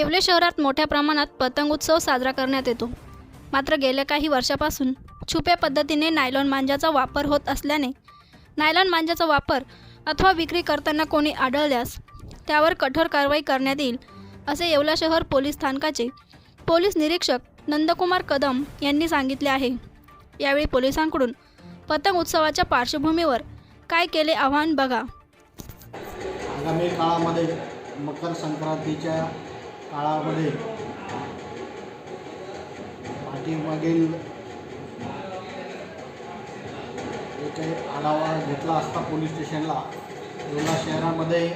येवले शहरात मोठ्या प्रमाणात पतंग उत्सव साजरा करण्यात येतो. मात्र गेल्या काही वर्षापासून छुप्या पद्धतीने नायलॉन मांजाचा वापर होत असल्याने नायलॉन मांजाचा वापर अथवा विक्री करताना कोणी आढळल्यास त्यावर कठोर कारवाई करण्यात येईल असे येवला शहर पोलीस स्थानकाचे पोलीस निरीक्षक नंदकुमार कदम यांनी सांगितले आहे. यावेळी पोलिसांकडून पतंग उत्सवाच्या पार्श्वभूमीवर काय केले आव्हान बघा. आगामी काळामध्ये मकर संक्रांतीच्या काळामध्ये पाठीमागील जे काही आढावा घेतला असता पोलीस स्टेशनला येवला शहरामध्ये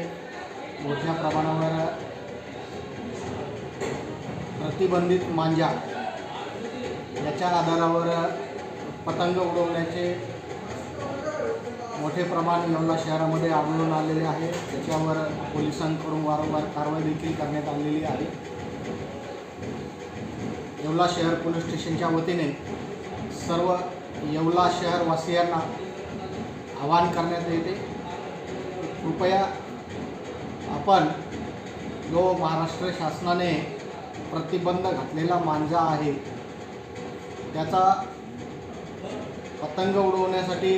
मोठ्या प्रमाणावर प्रतिबंधित मांजा याच्या आधारावर पतंग उडवण्याचे मोठे प्रमाण येवला शहरामध्ये आढळून आलेले आहे. त्याच्यावर पोलिसांकडून वारंवार कारवाई देखील करण्यात आलेली आहे. येवला शहर पोलीस स्टेशनच्या वतीने सर्व येवला शहरवासियांना आवाहन करण्यात येते. कृपया आपण जो महाराष्ट्र शासनाने प्रतिबंध घातलेला मांजा आहे त्याचा पतंग उडवण्यासाठी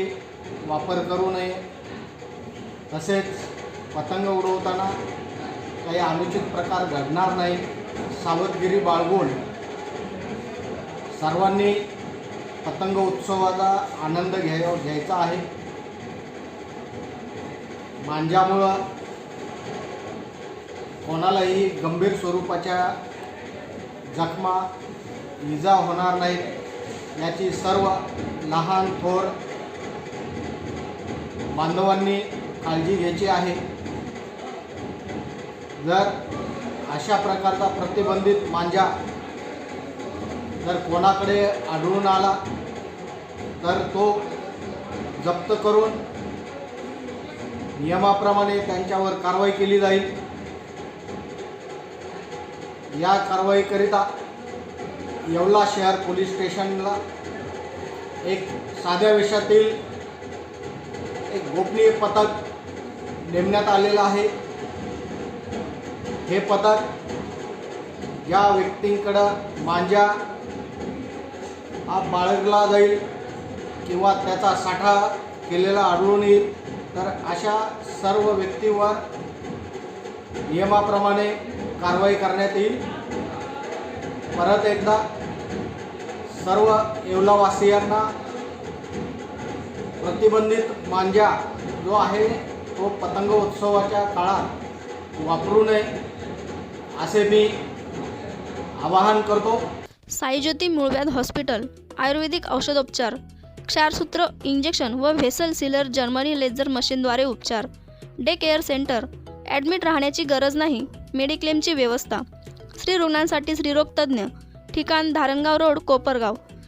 वापर करू नये. तसेच पतंग उडवताना काही अनुचित प्रकार घडणार नाही. सावधगिरी बाळगून सर्वांनी पतंग उत्सवाचा आनंद घ्याय घ्यायचा आहे. मांजामुळं कोणालाही गंभीर स्वरूपाच्या जखमा इजा होणार नाहीत. याची सर्व लहान थोर बांधवांनी काळजी घ्यायची आहे. जर अशा प्रकारचा प्रतिबंधित मांजा जर कोणाकडे आढळून आला तर तो जप्त करून नियमाप्रमाणे त्यांच्यावर कारवाई केली जाईल. या कारवाईकरिता येवला शहर पोलीस स्टेशनला एक साध्या विषयातील एक गोपनीय पथक नेमण्यात आलेलं आहे. हे पथक या व्यक्तींकडं मांजा हा बाळगला जाईल किंवा त्याचा साठा केलेला आढळून येईल. तर अशा सर्व व्यक्तीवर नियमाप्रमाणे कारवाई करण्यात येईल. परत एकदा सर्व येवलावासियांना प्रतिबंधित मांजा जो आहे तो पतंग उत्सवाच्या काळात वापरू नये असे मी आवाहन करतो. साईज्योती मूळव्याध हॉस्पिटल आयुर्वेदिक औषधोपचार क्षारसूत्र इंजेक्शन व व्हेसल सिलर जर्मनी लेझर मशीनद्वारे उपचार डे केअर सेंटर ॲडमिट राहण्याची गरज नाही मेडिक्लेमची व्यवस्था स्त्री रुग्णांसाठी स्त्रीरोग तज्ज्ञ ठिकाण धारणगाव रोड कोपरगाव.